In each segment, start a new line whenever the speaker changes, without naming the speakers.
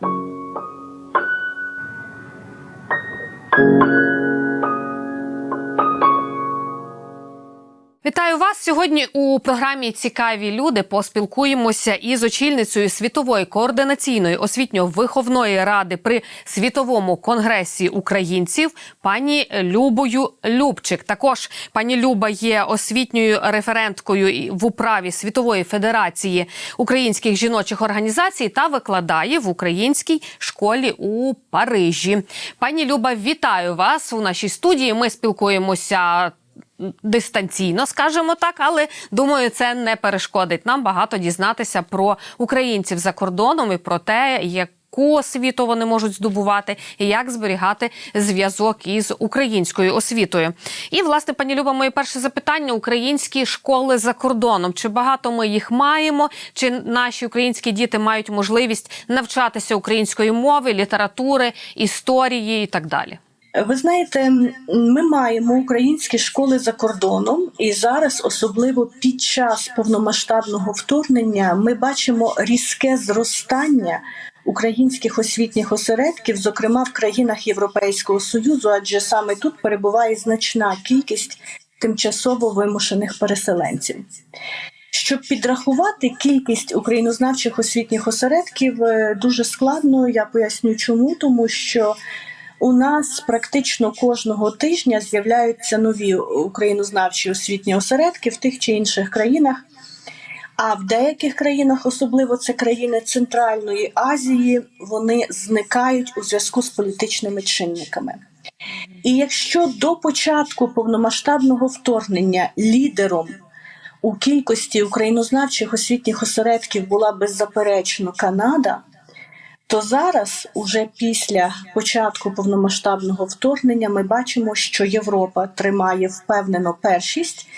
Thank you. Вітаю вас сьогодні у програмі Цікаві люди. Поспілкуємося із очільницею світової координаційної освітньо-виховної ради при світовому конгресі українців пані Любою Любчик. Також пані Люба є освітньою референткою в управі світової федерації українських жіночих організацій та викладає в українській школі у Парижі. Пані Люба, вітаю вас у нашій студії. Ми спілкуємося дистанційно, скажімо так, але думаю, це не перешкодить нам багато дізнатися про українців за кордоном і про те, як. Яку освіту вони можуть здобувати, і як зберігати зв'язок із українською освітою. І власне, пані Люба, моє перше запитання: українські школи за кордоном. Чи багато ми їх маємо? Чи наші українські діти мають можливість навчатися української мови, літератури, історії і так далі?
Ви знаєте, ми маємо українські школи за кордоном, і зараз, особливо під час повномасштабного вторгнення, ми бачимо різке зростання українських освітніх осередків, зокрема в країнах Європейського союзу, адже саме тут перебуває значна кількість тимчасово вимушених переселенців. Щоб підрахувати кількість українознавчих освітніх осередків, е, дуже складно. Я поясню, чому тому, що у нас практично кожного тижня з'являються нові українознавчі освітні осередки в тих чи інших країнах. А в деяких країнах, особливо це країни Центральної Азії, вони зникають у зв'язку з політичними чинниками. І якщо до початку повномасштабного вторгнення лідером у кількості українознавчих освітніх осередків була беззаперечно Канада, то зараз, уже після початку повномасштабного вторгнення, ми бачимо, що Європа тримає впевнено першість,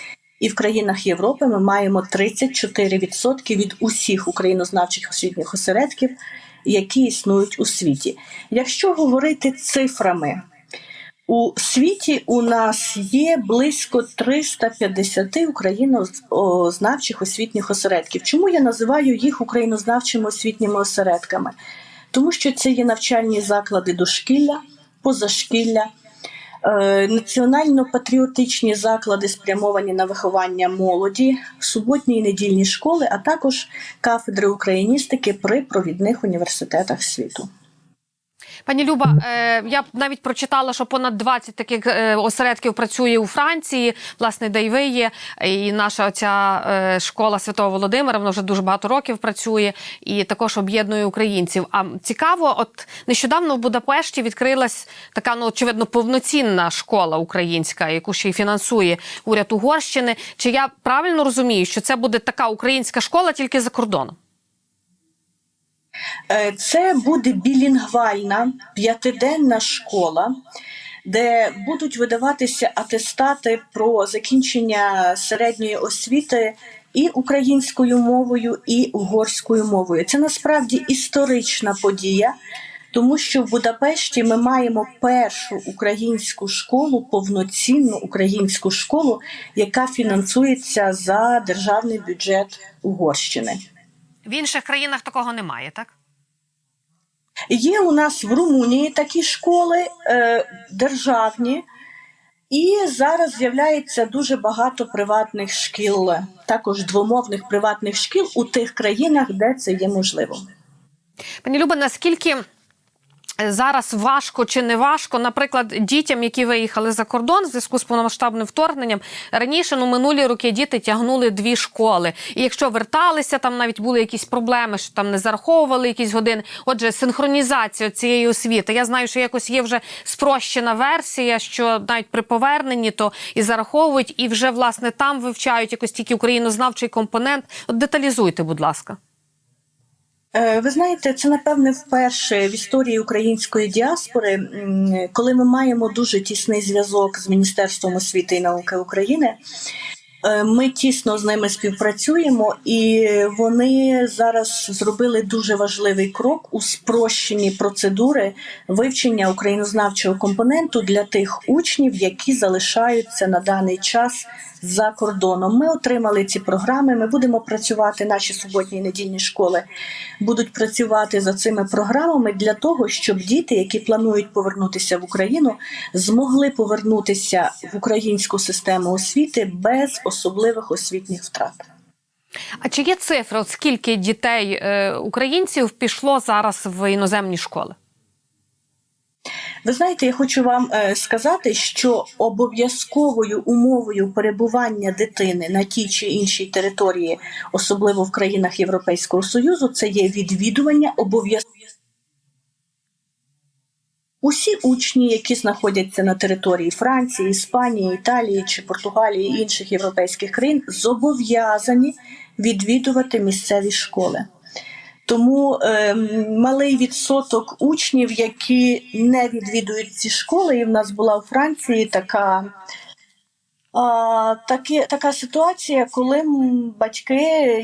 і в країнах Європи ми маємо 34% від усіх українознавчих освітніх осередків, які існують у світі. Якщо говорити цифрами, у світі у нас є близько 350 українознавчих освітніх осередків. Чому я називаю їх українознавчими освітніми осередками? Тому що це є навчальні заклади дошкілля, позашкілля, е, національно-патріотичні заклади, спрямовані на виховання молоді, суботні і недільні школи, а також кафедри україністики при провідних університетах світу.
Пані Люба, е, я навіть прочитала, що понад 20 таких е, осередків працює у Франції, власне, де й ви є. І наша оця е, школа Святого Володимира, вона вже дуже багато років працює і також об'єднує українців. А цікаво, от нещодавно в Будапешті відкрилась така, ну очевидно, повноцінна школа українська, яку ще й фінансує уряд Угорщини. Чи я правильно розумію, що це буде така українська школа тільки за кордоном?
Е, Це буде білінгвальна п'ятиденна школа, де будуть видаватися атестати про закінчення середньої освіти і українською мовою, і угорською мовою. Це насправді історична подія. Тому що в Будапешті ми маємо першу українську школу, повноцінну українську школу, яка фінансується за державний бюджет Угорщини.
В інших країнах такого немає, так?
Є у нас в Румунії такі школи е, державні, і зараз з'являється дуже багато приватних шкіл, також двомовних приватних шкіл у тих країнах, де це є можливо.
Пані Люба, наскільки зараз важко чи не важко, наприклад, дітям, які виїхали за кордон в зв'язку з повномасштабним вторгненням, раніше ну минулі роки діти тягнули дві школи. І якщо верталися, там навіть були якісь проблеми, що там не зараховували якісь години. Отже, синхронізація цієї освіти. Я знаю, що якось є вже спрощена версія, що навіть при поверненні то і зараховують, і вже власне там вивчають якось тільки українознавчий компонент. От деталізуйте, будь ласка.
Е, Ви знаєте, це напевне вперше в історії української діаспори, коли ми маємо дуже тісний зв'язок з Міністерством освіти і науки України. Е, Ми тісно з ними співпрацюємо, і вони зараз зробили дуже важливий крок у спрощенні процедури вивчення українознавчого компоненту для тих учнів, які залишаються на даний час за кордоном. Ми отримали ці програми. Ми будемо працювати. Наші суботні і недільні школи будуть працювати за цими програмами для того, щоб діти, які планують повернутися в Україну, змогли повернутися в українську систему освіти без особливих освітніх втрат.
А чи є цифри? От скільки дітей е, українців пішло зараз в іноземні школи?
Ви знаєте, я хочу вам е, сказати, що обов'язковою умовою перебування дитини на тій чи іншій території, особливо в країнах Європейського Союзу, це є відвідування обов'язково. Усі учні, які знаходяться на території Франції, Іспанії, Італії чи Португалії і інших європейських країн, зобов'язані відвідувати місцеві школи. Тому е, малий відсоток учнів, які не відвідують ці школи, і в нас була у Франції така. Такі, така ситуація, коли батьки,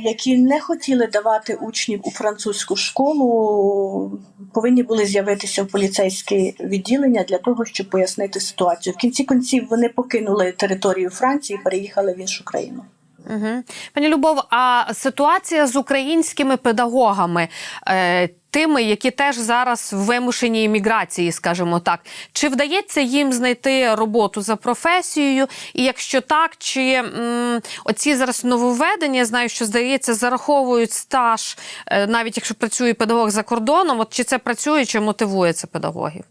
які не хотіли давати учнів у французьку школу, повинні були з'явитися в поліцейське відділення для того, щоб пояснити ситуацію. В кінці кінців вони покинули територію Франції і переїхали в іншу країну.
Угу. Пані Любов, а ситуація з українськими педагогами, е, тими, які теж зараз в вимушеній міграції, скажімо так, чи вдається їм знайти роботу за професією? І якщо так, чи м, оці зараз нововведення, я знаю, що здається, зараховують стаж, е, навіть якщо працює педагог за кордоном, от чи це працює, чи мотивує це педагогів?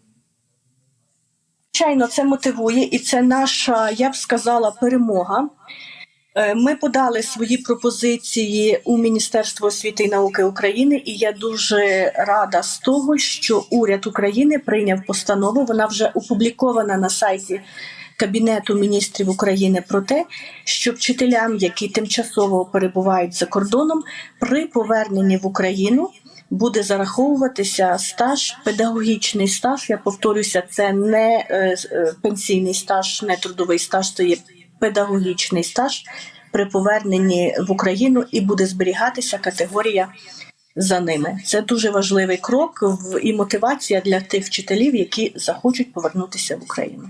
Звичайно, це мотивує, і це наша, я б сказала, перемога. Е, Ми подали свої пропозиції у Міністерство освіти і науки України, і я дуже рада з того, що уряд України прийняв постанову. Вона вже опублікована на сайті Кабінету міністрів України про те, що вчителям, які тимчасово перебувають за кордоном, при поверненні в Україну. Буде зараховуватися стаж, педагогічний стаж. Я повторюся, це не е, е, пенсійний стаж, не трудовий стаж, це є педагогічний стаж при поверненні в Україну і буде зберігатися категорія за ними. Це дуже важливий крок і мотивація для тих вчителів, які захочуть повернутися в Україну.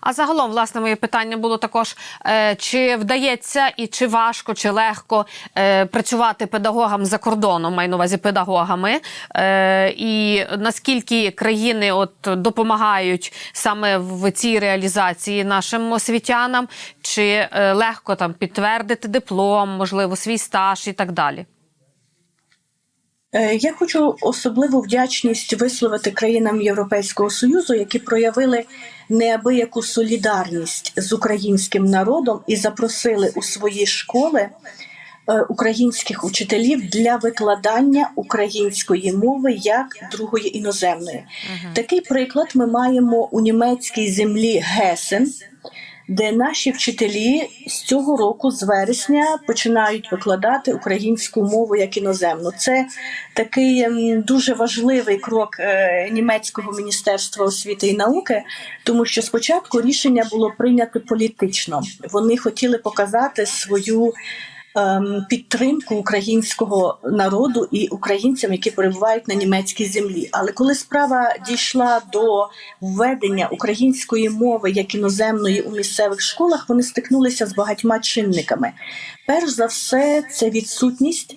А загалом, власне, моє питання було також: е, чи вдається і чи важко, чи легко е, працювати педагогам за кордоном, маю на увазі педагогами, е, і наскільки країни от допомагають саме в цій реалізації нашим освітянам, чи легко там підтвердити диплом, можливо, свій стаж і так далі?
Я хочу особливу вдячність висловити країнам Європейського союзу, які проявили неабияку солідарність з українським народом і запросили у свої школи е, українських учителів для викладання української мови як другої іноземної. Такий приклад ми маємо у німецькій землі Гесен, де наші вчителі з цього року, з вересня, починають викладати українську мову як іноземну. Це такий ем, дуже важливий крок е, німецького міністерства освіти і науки, тому що спочатку рішення було прийнято політично. Вони хотіли показати свою. Ем, Підтримку українського народу і українцям, які перебувають на німецькій землі. Але коли справа дійшла до введення української мови як іноземної у місцевих школах, вони стикнулися з багатьма чинниками. Перш за все, це відсутність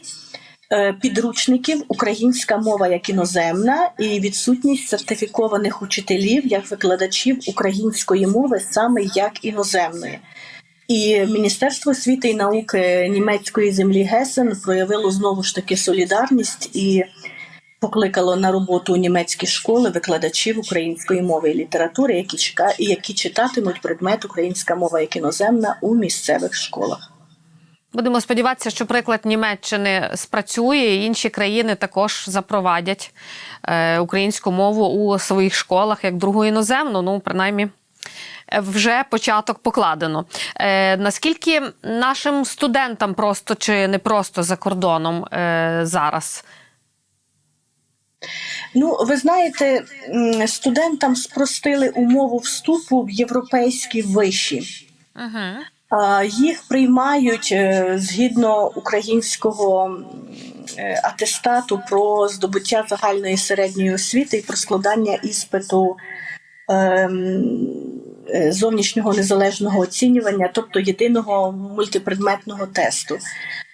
е, підручників українська мова як іноземна і відсутність сертифікованих учителів як викладачів української мови саме як іноземної. І Міністерство освіти і науки німецької землі Гесен проявило знову ж таки солідарність і покликало на роботу у німецькі школи викладачів української мови і літератури, які чека- які читатимуть предмет українська мова як іноземна у місцевих школах.
Будемо сподіватися, що приклад Німеччини спрацює, і інші країни також запровадять е, українську мову у своїх школах як другу іноземну. Ну, принаймні, вже початок покладено. Е, наскільки нашим студентам просто чи не просто за кордоном е, зараз?
Ну, ви знаєте, студентам спростили умову вступу в європейські виші.
Угу.
А, Їх приймають е, згідно українського е, атестату про здобуття загальної середньої освіти і про складання іспиту е, зовнішнього незалежного оцінювання, тобто єдиного мультипредметного тесту.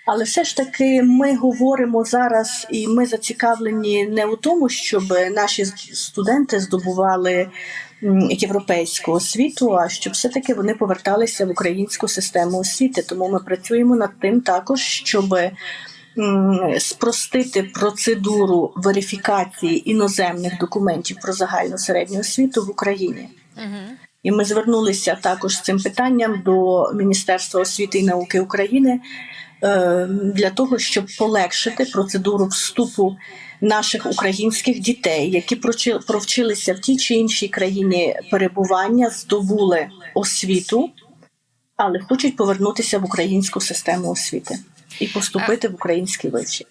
Але все ж таки ми говоримо зараз, і ми зацікавлені не у тому, щоб наші студенти здобували європейську освіту, а щоб все-таки вони поверталися в українську систему освіти. Тому ми працюємо над тим також, щоб спростити процедуру верифікації іноземних документів про загальну середню освіту в Україні. І ми звернулися також з цим питанням до Міністерства освіти і науки України е, для того, щоб полегшити процедуру вступу наших українських дітей, які провчилися в тій чи іншій країні перебування, здобули освіту, але хочуть повернутися в українську систему освіти і поступити в український виші.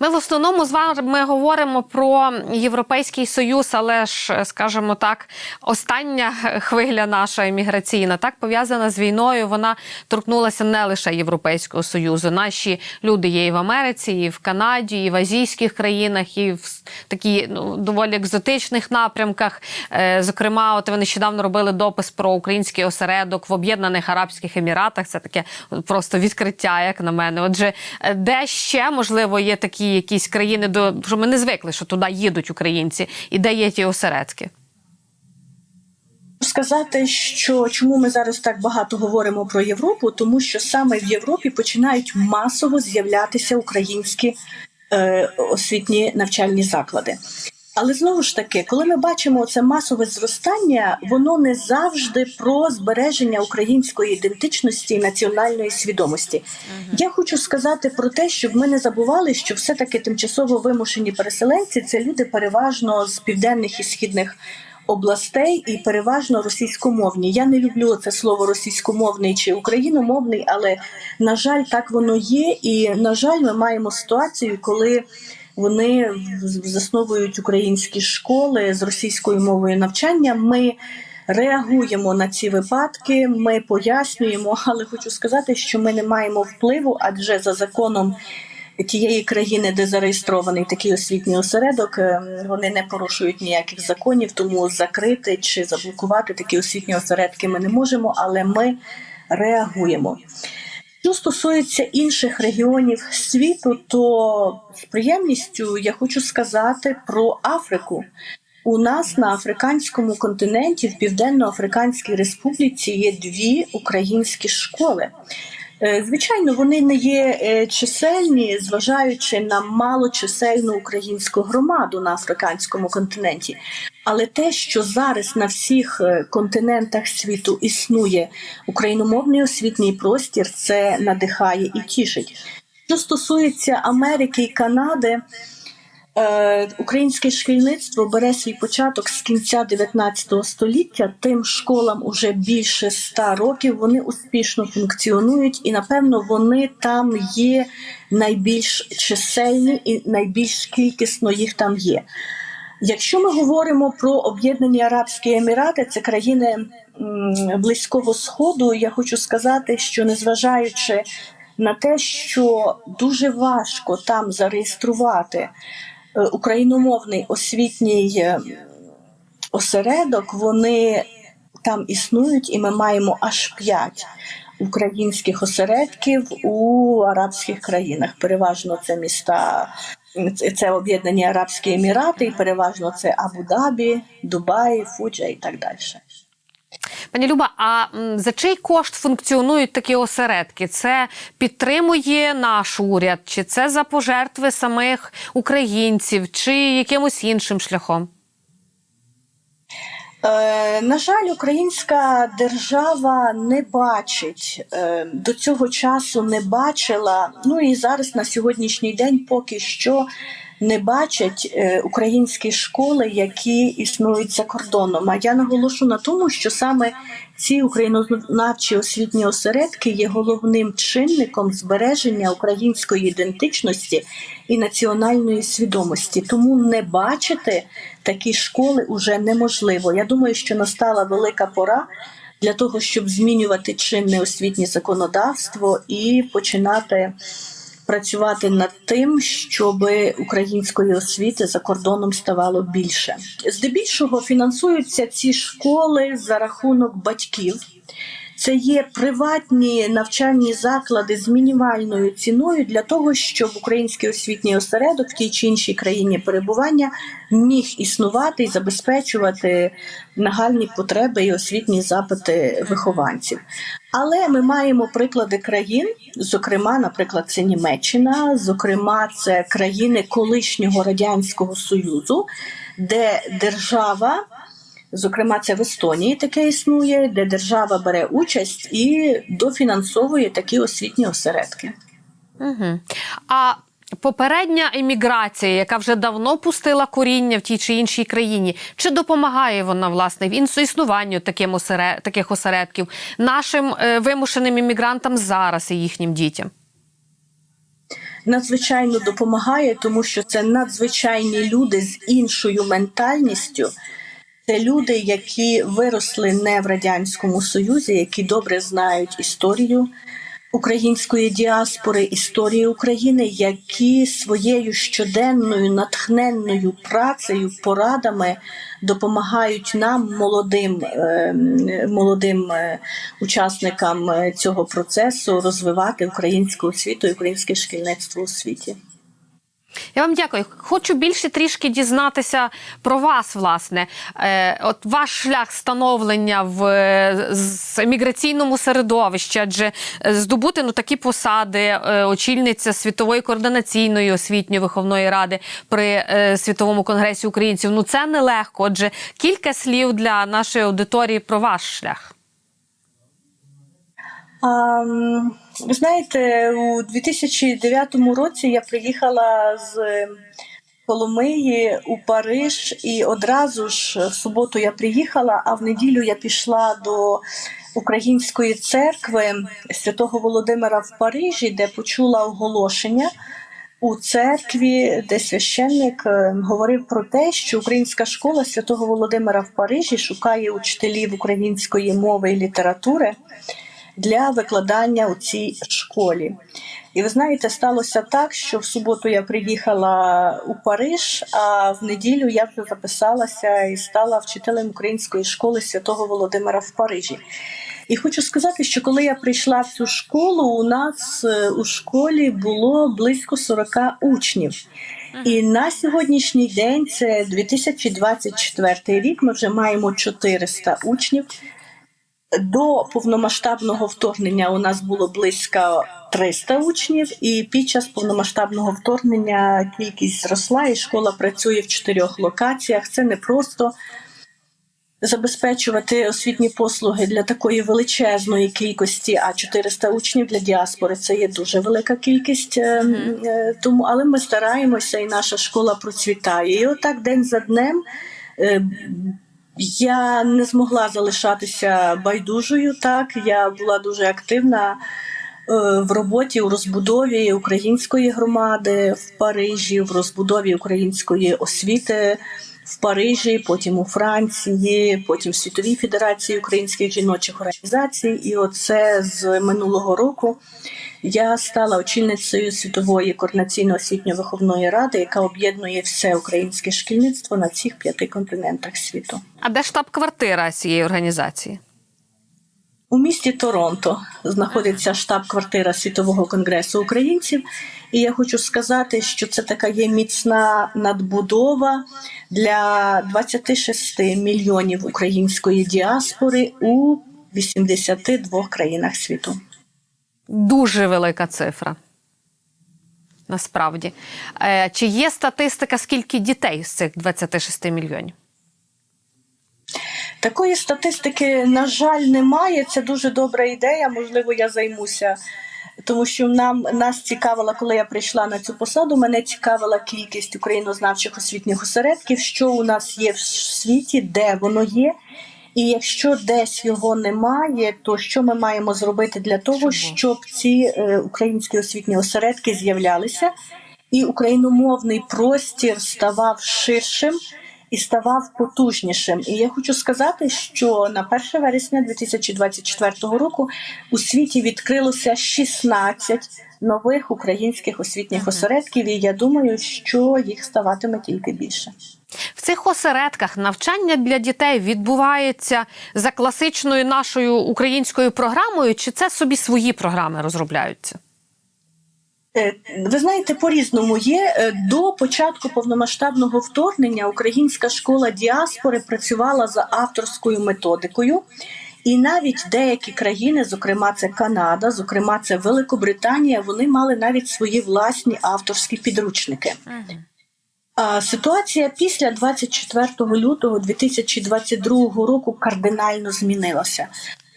Ми в основному з вами говоримо про Європейський Союз, але ж, скажімо так, остання хвиля наша еміграційна, так пов'язана з війною. Вона торкнулася не лише Європейського Союзу. Наші люди є і в Америці, і в Канаді, і в азійських країнах, і в такі ну, доволі екзотичних напрямках. Е, Зокрема, от ви нещодавно робили допис про український осередок в Об'єднаних Арабських Еміратах. Це таке просто відкриття, як на мене. Отже, е, де ще можливо є такі якісь країни, до що ми не звикли, що туди їдуть українці, і де є ті осередки?
Сказати, що чому ми зараз так багато говоримо про Європу, тому що саме в Європі починають масово з'являтися українські е, освітні навчальні заклади. Але знову ж таки, коли ми бачимо це масове зростання, воно не завжди про збереження української ідентичності і національної свідомості. Я хочу сказати про те, щоб ми не забували, що все таки тимчасово вимушені переселенці це люди переважно з південних і східних областей і переважно російськомовні. Я не люблю це слово російськомовний чи україномовний, але на жаль, так воно є. І на жаль, ми маємо ситуацію, коли вони засновують українські школи з російською мовою навчання. Ми реагуємо на ці випадки, ми пояснюємо, але хочу сказати, що ми не маємо впливу, адже за законом. Тієї країни, де зареєстрований такий освітній осередок, е, вони не порушують ніяких законів, тому закрити чи заблокувати такі освітні осередки ми не можемо, але ми реагуємо. Що стосується інших регіонів світу, то з приємністю я хочу сказати про Африку. У нас на африканському континенті, в Південно-Африканській Республіці, є дві українські школи. Е, Звичайно, вони не є е, чисельні, зважаючи на малочисельну українську громаду на африканському континенті. Але те, що зараз на всіх е, континентах світу існує україномовний освітній простір, це надихає і тішить. Що стосується Америки і Канади, е, українське шкільництво бере свій початок з кінця 19 століття. Тим школам уже більше ста років. Вони успішно функціонують, і напевно вони там є найбільш чисельні і найбільш кількісно їх там є. Якщо ми говоримо про Об'єднані Арабські Емірати, це країни Близького Сходу, я хочу сказати, що незважаючи на те, що дуже важко там зареєструвати е, україномовний освітній е, осередок, вони там існують, і ми маємо аж п'ять українських осередків у арабських країнах. Переважно це міста. Це- Об'єднані Арабські Емірати, і переважно це Абу-Дабі, Дубай, Фуджа і так далі.
Пані Люба, а за чий кошт функціонують такі осередки? Це підтримує наш уряд, чи це за пожертви самих українців, чи якимось іншим шляхом?
Е, на жаль, українська держава не бачить е, до цього часу не бачила. Ну і зараз на сьогоднішній день поки що не бачать е, українські школи, які існують за кордоном. А я наголошу на тому, що саме ці українознавчі освітні осередки є головним чинником збереження української ідентичності і національної свідомості. Тому не бачити такі школи уже неможливо. Я думаю, що настала велика пора. для того, щоб змінювати чинне освітнє законодавство і починати працювати над тим, щоб української освіти за кордоном ставало більше. Здебільшого фінансуються ці школи за рахунок батьків. Це є приватні навчальні заклади з мінімальною ціною для того, щоб український освітній осередок в тій чи іншій країні перебування міг існувати і забезпечувати нагальні потреби і освітні запити вихованців. Але ми маємо приклади країн, зокрема, наприклад, це Німеччина, зокрема, це країни колишнього радянського союзу, де держава. Зокрема, це в Естонії таке існує, де держава бере участь і дофінансовує такі освітні осередки.
Угу. А попередня еміграція, яка вже давно пустила коріння в тій чи іншій країні, чи допомагає вона власне в існуванню таким осере- таких осередків нашим е, вимушеним іммігрантам зараз і їхнім дітям?
Надзвичайно допомагає, тому що це надзвичайні люди з іншою ментальністю. Це люди, які виросли не в радянському союзі, які добре знають історію української діаспори, історії України, які своєю щоденною натхненною працею, порадами допомагають нам, молодим, е, молодим е, учасникам е, цього процесу, розвивати українську освіту і українське шкільництво у світі.
Я вам дякую. Хочу більше трішки дізнатися про вас, власне. Е, от ваш шлях становлення в е, з еміграційному середовищі, адже е, здобути ну, такі посади, е, очільниця світової координаційної освітньо-виховної ради при е, світовому конгресі українців. Ну це нелегко. Отже, кілька слів для нашої аудиторії про ваш шлях.
М, ви знаєте, у 2009 році я приїхала з Коломиї у Париж, і одразу ж в суботу я приїхала, а в неділю я пішла до української церкви святого Володимира в Парижі, де почула оголошення. У церкві, де священник е, говорив про те, що українська школа святого Володимира в Парижі шукає учителів української мови і літератури для викладання у цій школі. І ви знаєте, сталося так, що в суботу я приїхала у Париж, а в неділю я вже записалася і стала вчителем української школи святого Володимира в Парижі. І хочу сказати, що коли я прийшла в цю школу, у нас е, у школі було близько 40 учнів. І на сьогоднішній день це 2024 рік. Ми вже маємо 400 учнів. До повномасштабного вторгнення у нас було близько 300 учнів, і під час повномасштабного вторгнення кількість зросла, і школа працює в чотирьох локаціях. Це не просто забезпечувати освітні послуги для такої величезної кількості, а 400 учнів для діаспори це є дуже велика кількість. е, е, Тому, але ми стараємося, і наша школа процвітає. І отак день за днем. Я не змогла залишатися байдужою. Так я була дуже активна е, в роботі у розбудові української громади в Парижі, в розбудові української освіти в Парижі, потім у Франції, потім в Світовій Федерації українських жіночих організацій. І оце з минулого року я стала очільницею світової координаційно-освітньо-виховної ради, яка об'єднує все українське шкільництво на всіх п'яти континентах світу.
А де штаб-квартира цієї організації?
У місті Торонто знаходиться штаб-квартира Світового конгресу українців, і я хочу сказати, що це така є міцна надбудова для 26 мільйонів української діаспори у 82 країнах світу.
Дуже велика цифра. Насправді. Е, чи є статистика, скільки дітей з цих 26 мільйонів?
Такої статистики, на жаль, немає. Це дуже добра ідея. Можливо, я займуся. Тому що нам нас цікавила, коли я прийшла на цю посаду. Мене цікавила кількість українознавчих освітніх осередків, що у нас є в світі, де воно є. І якщо десь його немає, то що ми маємо зробити для того,
Чому?
щоб ці е, українські освітні осередки з'являлися, і україномовний простір ставав ширшим і ставав потужнішим. І я хочу сказати, що на 1 вересня 2024 року у світі відкрилося 16 нових українських освітніх осередків, і я думаю, що їх ставатиме тільки більше.
В цих осередках навчання для дітей відбувається за класичною нашою українською програмою, чи це собі свої програми розробляються?
Ви знаєте, по-різному є Е, до початку повномасштабного вторгнення Українська школа діаспори працювала за авторською методикою, і навіть деякі країни, зокрема це Канада, зокрема це Великобританія, вони мали навіть свої власні авторські підручники. А Ситуація після 24 лютого 2022 року кардинально змінилася.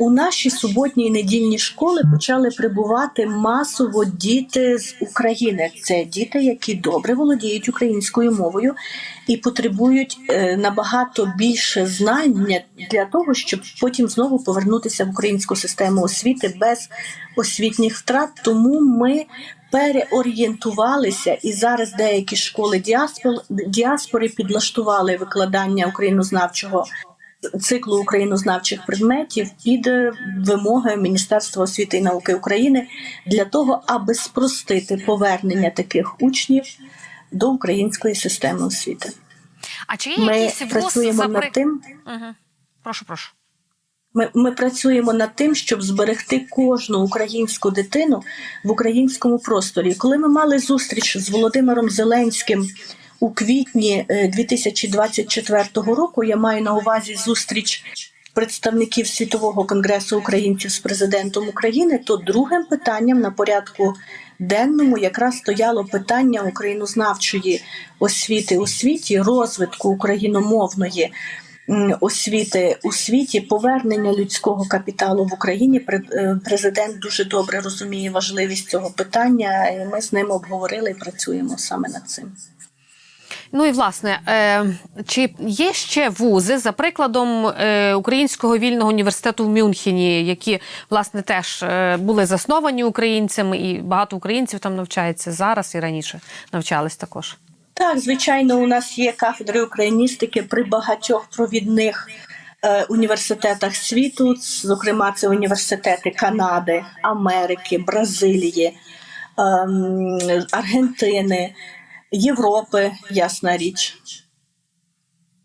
У наші суботні і недільні школи почали прибувати масово діти з України. Це діти, які добре володіють українською мовою і потребують е, набагато більше знань для того, щоб потім знову повернутися в українську систему освіти без освітніх втрат. Тому ми переорієнтувалися, і зараз деякі школи діаспор, діаспори підлаштували викладання українознавчого циклу українознавчих предметів під е, вимоги Міністерства освіти і науки України для того, аби спростити повернення таких учнів до української системи освіти.
А чи є
Ми
якісь
працюємо
запри-
над тим.
Угу. Прошу, прошу.
Ми, ми працюємо над тим, щоб зберегти кожну українську дитину в українському просторі. Коли ми мали зустріч з Володимиром Зеленським у квітні е, 2024 року, я маю на увазі зустріч представників світового конгресу українців з президентом України, то другим питанням на порядку денному якраз стояло питання українознавчої освіти у світі, розвитку україномовної освіти у світі, повернення людського капіталу в Україні. Е, Президент дуже добре розуміє важливість цього питання. Ми з ним обговорили і працюємо саме над цим.
Ну і власне, е, чи є ще вузи, за прикладом е, Українського вільного університету в Мюнхені, які власне теж е, були засновані українцями, і багато українців там навчається зараз і раніше навчались також.
Так, звичайно, у нас є кафедри україністики при багатьох провідних університетах світу, зокрема, це університети Канади, Америки, Бразилії, ем, Аргентини, Європи, ясна річ.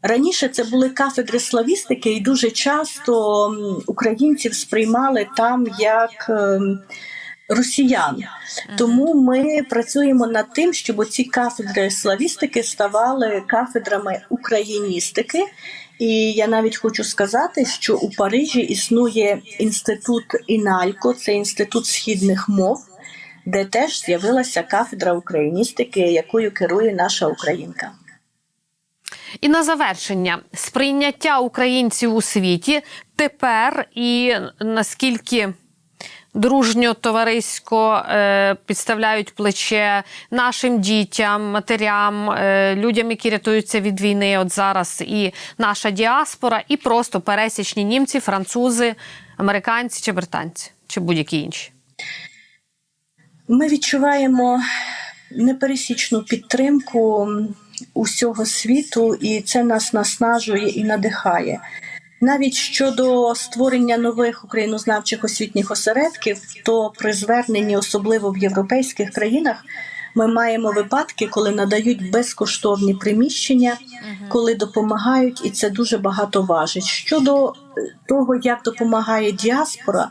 Раніше це були кафедри славістики, і дуже часто українців сприймали там як ем, росіян. Тому ми працюємо над тим, щоб ці кафедри славістики ставали кафедрами україністики. І я навіть хочу сказати, що у Парижі існує інститут Іналько, це інститут східних мов, де теж з'явилася кафедра україністики, якою керує наша українка.
І на завершення сприйняття українців у світі тепер і наскільки дружньо товарисько е, підставляють плече нашим дітям, матерям, е, людям, які рятуються від війни. От зараз і наша діаспора, і просто пересічні німці, французи, американці чи британці, чи будь-які інші.
Ми відчуваємо непересічну підтримку усього світу, і це нас наснажує і надихає. Навіть щодо створення нових українознавчих освітніх осередків, то при зверненні, особливо в європейських країнах, ми маємо випадки, коли надають безкоштовні приміщення, коли допомагають, і це дуже багато важить. Щодо того, як допомагає діаспора,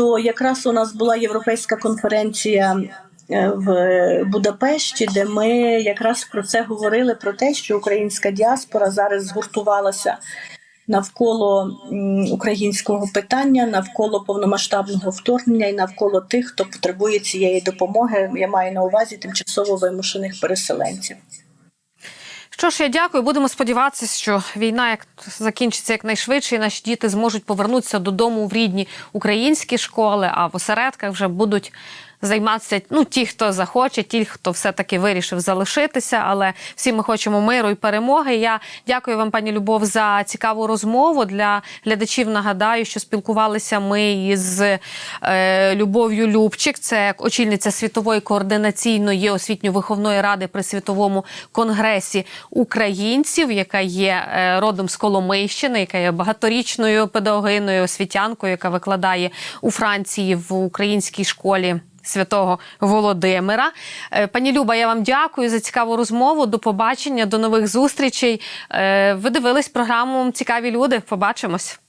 то якраз у нас була європейська конференція е, в Будапешті, де ми якраз про це говорили: про те, що українська діаспора зараз згуртувалася навколо українського питання, навколо повномасштабного вторгнення і навколо тих, хто потребує цієї допомоги. Я маю на увазі тимчасово вимушених переселенців.
Що ж, я дякую. Будемо сподіватися, що війна як закінчиться якнайшвидше, і наші діти зможуть повернутися додому в рідні українські школи, а в осередках вже будуть займатися ну ті, хто захоче, ті, хто все таки вирішив залишитися. Але всі ми хочемо миру і перемоги. Я дякую вам, пані Любов, за цікаву розмову. Для глядачів нагадаю, що спілкувалися ми із е, Любов'ю Любчик, це очільниця світової координаційної освітньо-виховної ради при світовому конгресі українців, яка є е, родом з Коломийщини, яка є багаторічною педагогиною, освітянкою, яка викладає у Франції в українській школі. Святого Володимира, Е, пані Люба, я вам дякую за цікаву розмову. До побачення, до нових зустрічей. Е, Ви дивились програму Цікаві люди. Побачимось.